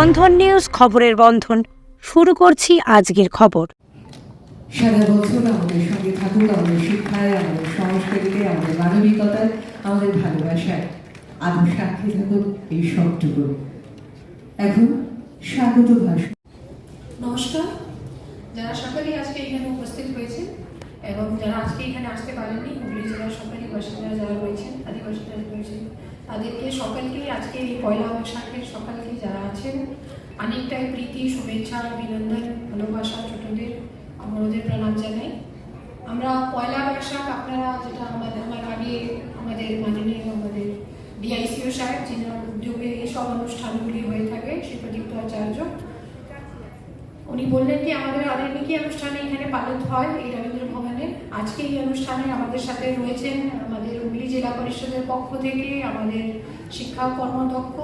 বন্ধন news খবরের বন্ধন। শুরু করছি আজকের খবর। সারা বছর আমাদের সঙ্গে থাকুক আমাদের শিক্ষায় আমাদের সংস্কৃতিতে আমাদের মানবিকতায় আমাদের ভালোবাসায়। আরও সাক্ষী থাকুক এই সবটুকু। এখন স্বাগত ভাষণ। নমস্কার। যারা সকালেই আজকে এখানে উপস্থিত হয়েছেন এবং যারা আজকে এখানে আসতে পারেননি হুগলি জেলার সকালের বাসিন্দা যারা রয়েছেন আদিবাসীরা রয়েছেন তাদেরকে সকালকেই আজকে এই পয়লা বৈশাখের সকালকে যারা আছেন, অনেকটাই প্রীতি, শুভেচ্ছা, অভিনন্দন, ভালোবাসা, ছোটদের বড়দের প্রণাম জানাই। আমরা পয়লা বৈশাখ আপনারা যেটা আমাদের, আমার আগে আমাদের মাননীয় আমাদের ডিআইসিও সাহেব, যিনি উদ্যোগে এই সব অনুষ্ঠানগুলি হয়ে থাকে শ্রী প্রদীপ্ত আচার্য, উনি বললেন কি, আমাদের আধুনিকী অনুষ্ঠানে এখানে পালিত হয়, এই রবীন্দ্র আজকে এই অনুষ্ঠানে আমাদের সাথে রয়েছেন আমাদের হুগলি জেলা পরিষদের পক্ষ থেকে আমাদের শিক্ষা কর্মদক্ষ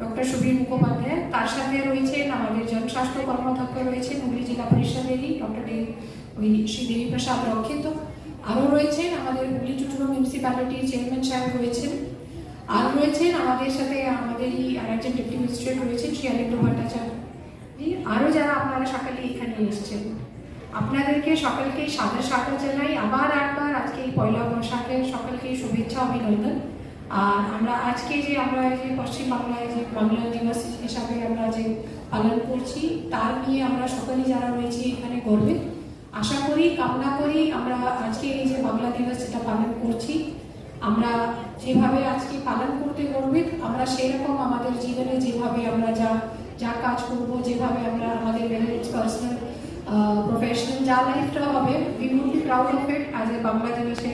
ডক্টর সুবীর মুখোপাধ্যায়। তার সাথে রয়েছেন আমাদের জনস্বাস্থ্য কর্মদক্ষ রয়েছেন হুগলি জেলা পরিষদেরই ডক্টর ওই শ্রী দেবীপ্রসাদ রক্ষিত। আরও রয়েছেন আমাদের হুগলি চুচুড়ো মিউনিসিপ্যালিটির চেয়ারম্যান সাহেব রয়েছেন। আর রয়েছেন আমাদের সাথে আমাদেরই আর একজন ডেপুটি ম্যাজিস্ট্রেট রয়েছেন শ্রী আলিন্দ্র ভট্টাচার্য। আরও যারা আপনারা সকালে এখানে এসেছেন। আপনাদেরকে সকলকে সাদা সাদা জানাই আবার একবার আজকে এই পয়লা বৈশাখের সকলকে শুভেচ্ছা, অভিনন্দন। আর আমরা আজকে যে আমরা যে পশ্চিমবাংলায় যে বাংলা দিবস হিসাবে আমরা যে পালন করছি, তার নিয়ে আমরা সকলেই যারা রয়েছি এখানে গর্বে, আশা করি, কামনা করি আমরা আজকে এই যে বাংলা দিবস যেটা পালন করছি, আমরা যেভাবে আজকে পালন করতে গর্বিত আমরা সেরকম আমাদের জীবনে যেভাবে আমরা যা যা কাজ করব, যেভাবে আমরা আমাদের পার্সোনাল প্রফেশনাল যা লাইফটা হবে be proud of it as a Bangla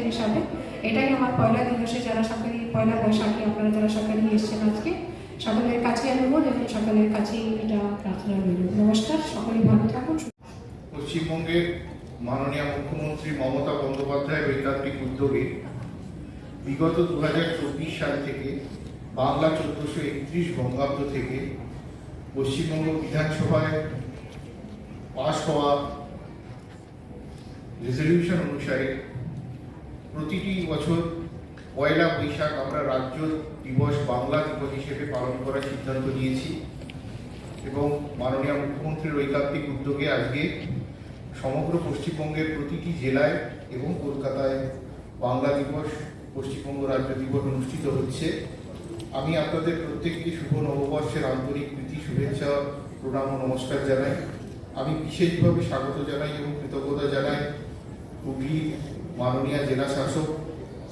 হিসাবে। এটাই আমার পয়লা দিবসে যারা সকালে পয়লা বৈশাখে আপনারা যারা সকালে এসেছেন আজকে, সকলের কাছে অনুরোধ এবং সকলের কাছে এটা প্রার্থনা রইল। নমস্কার, সকলেই ভালো থাকুন পশ্চিমবঙ্গের মাননীয় মুখ্যমন্ত্রী মমতা বন্দ্যোপাধ্যায়ের ঐকান্তিক উদ্যোগে বিগত দু হাজার চব্বিশ সাল থেকে বাংলা চোদ্দশো একত্রিশ বঙ্গাব্দ থেকে পশ্চিমবঙ্গ বিধানসভায় পাশ হওয়া রেজলিউশন অনুসারে প্রতিটি বছর পয়লা বৈশাখ আমরা রাজ্য দিবস বাংলা দিবস হিসেবে পালন করার সিদ্ধান্ত নিয়েছি এবং মাননীয় মুখ্যমন্ত্রীর ঐকান্তিক উদ্যোগে আজকে সমগ্র পশ্চিমবঙ্গের প্রতিটি জেলায় এবং কলকাতায় বাংলা দিবস, পশ্চিমবঙ্গ রাজ্য দিবস অনুষ্ঠিত হচ্ছে। আমি আপনাদের প্রত্যেককে শুভ নববর্ষের আন্তরিক প্রীতি, শুভেচ্ছা, প্রণাম ও নমস্কার জানাই। আমি বিশেষভাবে স্বাগত জানাই এবং কৃতজ্ঞতা জানাই হুগলি মাননীয় জেলা শাসক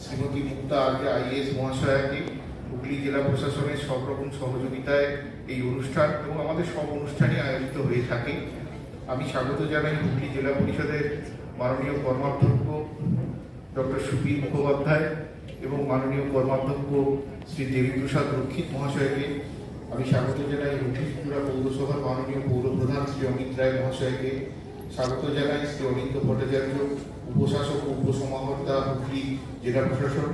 শ্রীমতী মুক্তা আগে আইএস মহাশয়াকে, হুগলি জেলা প্রশাসনের সব রকম সহযোগিতায় এই অনুষ্ঠান এবং আমাদের সব অনুষ্ঠানই আয়োজিত হয়ে থাকে। আমি স্বাগত জানাই হুগলি জেলা পরিষদের মাননীয় কর্মাধ্যক্ষ ডক্টর সুবীর মুখোপাধ্যায় এবং মাননীয় কর্মাধ্যক্ষ শ্রী দেবীপ্রসাদ রক্ষিত মহাশয়কে। আমি স্বাগত জানাই ত্রিপুরা পৌরসভার মাননীয় পৌরপ্রধান শ্রী অমিত রায় মহাশয়কে। স্বাগত জানাই শ্রী অনিন্দ ভট্টাচার্য, উপশাসক উপসমাহর্তা হুগলি জেলা প্রশাসক।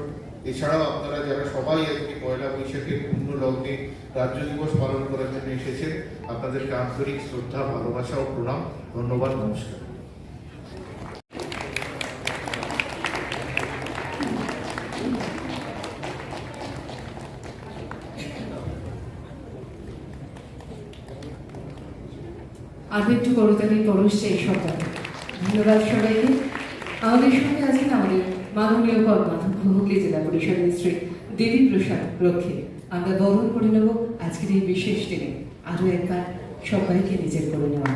এছাড়াও আপনারা যারা সবাই আজকে পয়লা বৈশাখের পূর্ণ লগ্নে রাজ্য দিবস পালন করার জন্য এসেছেন, আপনাদেরকে আন্তরিক শ্রদ্ধা, ভালোবাসা ও প্রণাম। ধন্যবাদ, নমস্কার। আরও একটু করতালি করছে এই সরকার ধন্যবাদ সবাইকে। আমাদের সঙ্গে আছেন আমাদের মাননীয় কর্মাধ্যক্ষ হুগলি জেলা পরিষদের শ্রী দেবী প্রসাদ রক্ষে। আমরা বরণ করে নেব আজকের এই বিশেষ দিনে। আরও একবার সবাইকে নিজের করে নেওয়া।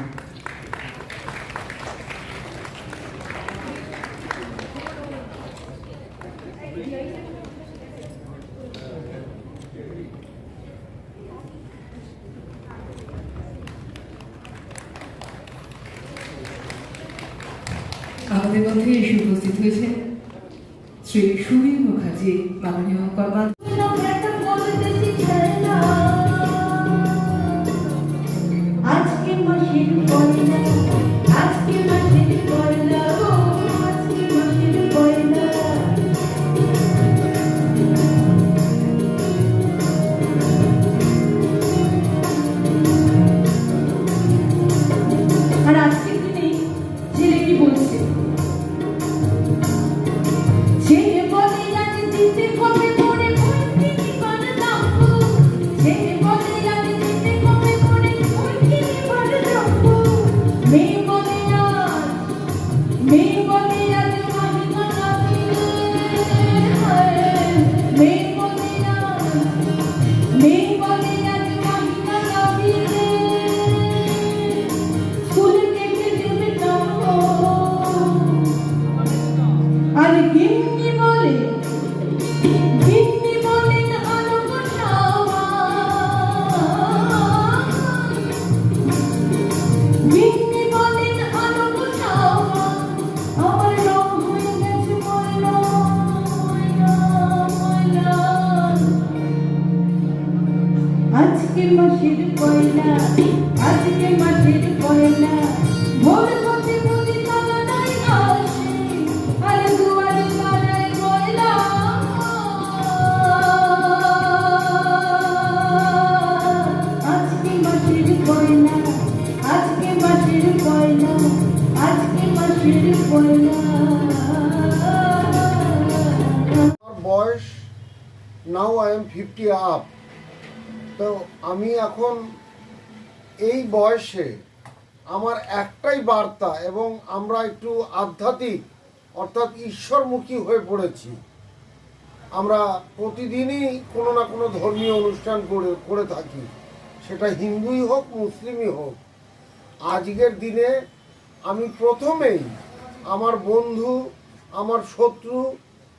Fifty up? তো আমি এখন এই বয়সে আমার একটাই বার্তা এবং আমরা একটু আধ্যাত্মিক, অর্থাৎ ঈশ্বরমুখী হয়ে পড়েছি। আমরা প্রতিদিনই কোনো না কোনো ধর্মীয় অনুষ্ঠান করে করে থাকি। সেটা হিন্দুই হোক, মুসলিমই হোক। আজকের দিনে আমি প্রথমেই আমার বন্ধু, আমার শত্রু,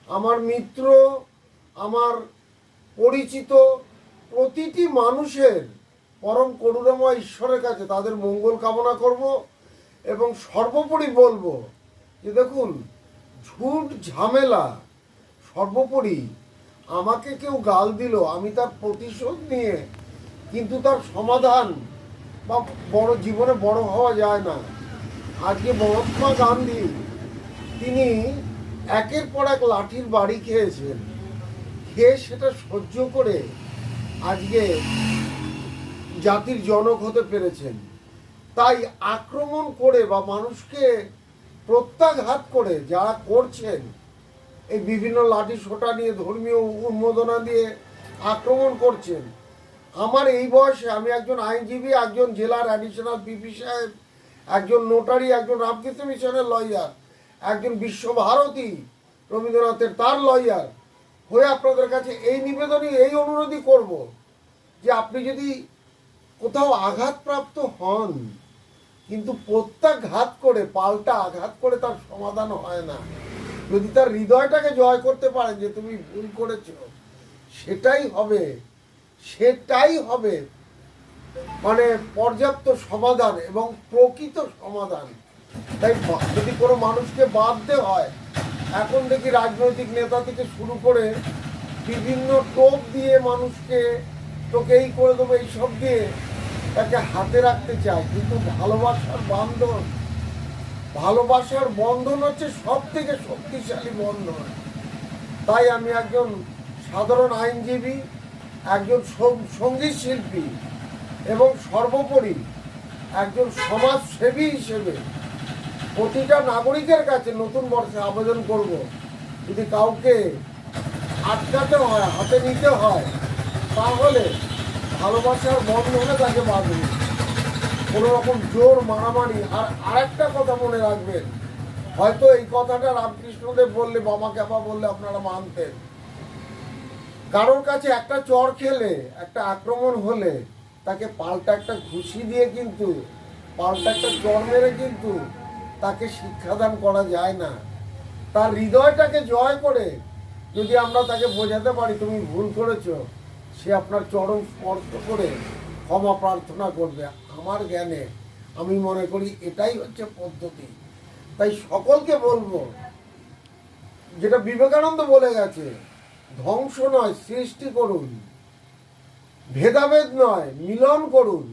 আমার মিত্র, আমার পরিচিত প্রতিটি মানুষের পরম করুণাময় ঈশ্বরের কাছে তাদের মঙ্গল কামনা করব এবং সর্বোপরি বলব যে দেখুন, ঝুট ঝামেলা সর্বোপরি আমাকে কেউ গাল দিল, আমি তার প্রতিশোধ নিয়ে, কিন্তু তার সমাধান বা বড় জীবনে বড় হওয়া যায় না। আজকে মহাত্মা গান্ধী, তিনি একের পর এক লাঠির বাড়ি খেয়েছেন। খেয়ে সেটা সহ্য করে আজকে জাতির জনক হতে পেরেছেন। তাই আক্রমণ করে বা মানুষকে প্রত্যাঘাত করে যারা করছেন, এই বিভিন্ন লাঠি সোটা নিয়ে ধর্মীয় উন্মোদনা দিয়ে আক্রমণ করছেন। আমার এই বয়সে আমি একজন আইনজীবী, একজন জেলার অ্যাডিশনাল পিপি সাহেব, একজন নোটারি একজন রামকৃষ্ণ মিশনের লয়ার একজন বিশ্বভারতী রবীন্দ্রনাথের তার লয়ার হয়ে আপনাদের কাছে এই নিবেদনই, এই অনুরোধই করব যে আপনি যদি কোথাও আঘাতপ্রাপ্ত হন, কিন্তু প্রত্যাঘাত করে, পাল্টা আঘাত করে তার সমাধান হয় না। যদি তার হৃদয়টাকে জয় করতে পারেন যে তুমি ভুল করেছ, সেটাই হবে সেটাই হবে মানে পর্যাপ্ত সমাধান এবং প্রকৃত সমাধান। তাই যদি কোনো মানুষকে বাঁধতে হয় এখন দেখি রাজনৈতিক নেতা থেকে শুরু করে বিভিন্ন টোপ দিয়ে মানুষকে তোকে এই করে দেবো, এইসব দিয়ে তাকে হাতে রাখতে চায় কিন্তু ভালোবাসার বান্ধন, ভালোবাসার বন্ধন হচ্ছে সব থেকে শক্তিশালী বন্ধন। তাই আমি একজন সাধারণ আইনজীবী, একজন সংগীত শিল্পী এবং সর্বোপরি একজন সমাজসেবী হিসেবে প্রতিটা নাগরিকের কাছে নতুন বর্ষে আবেদন করব। যদি কাউকে আটকাতে হয়, হাতে নিতে হয়, তাহলে ভালোবাসার বন্ধনে তাকে বাঁধবে। কোনো রকম জোর, মারামারি, আর আরেকটা কথা মনে রাখবেন, হয়তো এই কথাটা রামকৃষ্ণদেব বললে, বাবা ক্যাপা বললে আপনারা মানতেন। কারোর কাছে একটা চর খেলে, একটা আক্রমণ হলে, তাকে পাল্টা একটা ঘুষি দিয়ে কিন্তু, পাল্টা একটা চর মেরে কিন্তু তাকে শিক্ষাদান করা যায় না। তার হৃদয়টাকে জয় করে যদি আমরা তাকে বোঝাতে পারি, তুমি ভুল করেছ, সে আপনার চরম স্পর্শ করে ক্ষমা প্রার্থনা করবে। আমার জ্ঞানে আমি মনে করি এটাই হচ্ছে পদ্ধতি। তাই সকলকে বলব, যেটা বিবেকানন্দ বলে গেছে, ধ্বংস নয়, সৃষ্টি করুন। ভেদাভেদ নয়, মিলন করুন,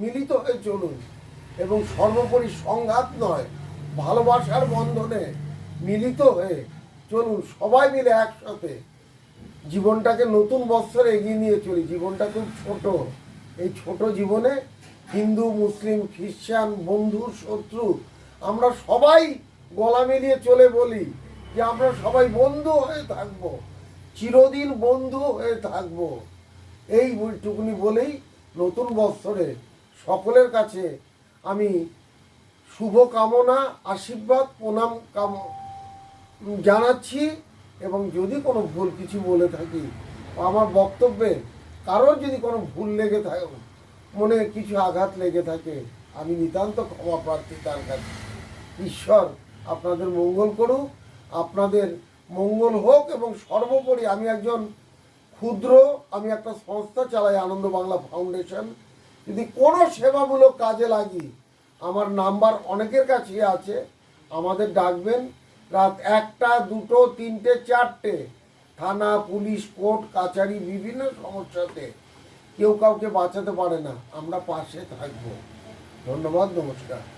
মিলিত হয়ে চলুন। এবং সর্বোপরি সংঘাত নয় ভালোবাসার বন্ধনে মিলিত হয়ে চলুন সবাই মিলে একসাথে জীবনটাকে নতুন বৎসরে এগিয়ে নিয়ে চলি। জীবনটা খুব ছোট। এই ছোট জীবনে হিন্দু, মুসলিম, খ্রিস্টান, বন্ধু, শত্রু আমরা সবাই গলা মিলিয়ে চলে বলি যে আমরা সবাই বন্ধু হয়ে থাকব, চিরদিন বন্ধু হয়ে থাকব। এই টুকুনি বলেই নতুন বৎসরে সকলের কাছে আমি শুভ কামনা, আশীর্বাদ, প্রণাম কাম, জানাচ্ছি এবং যদি কোনো ভুল কিছু বলে থাকি আমার বক্তব্যে কারোর যদি কোনো ভুল লেগে থাকে, মনে কিছু আঘাত লেগে থাকে, আমি নিতান্ত ক্ষমা প্রার্থী তার কাছে। ঈশ্বর আপনাদের মঙ্গল করুক, আপনাদের মঙ্গল হোক এবং সর্বোপরি আমি একজন ক্ষুদ্র, আমি একটা সংস্থা চালাই, আনন্দ বাংলা ফাউন্ডেশন। যদি কোনো সেবামূলক কাজে লাগি আমার নাম্বার অনেকের কাছে আছে। আমাদের ডাকবেন রাত একটা, দুটো, তিনটে, চারটে। থানা, পুলিশ, কোর্ট, কাছারি, বিভিন্ন সমস্যাতে কেউ কাউকে বাঁচাতে পারে না। আমরা পাশে থাকব। ধন্যবাদ, নমস্কার।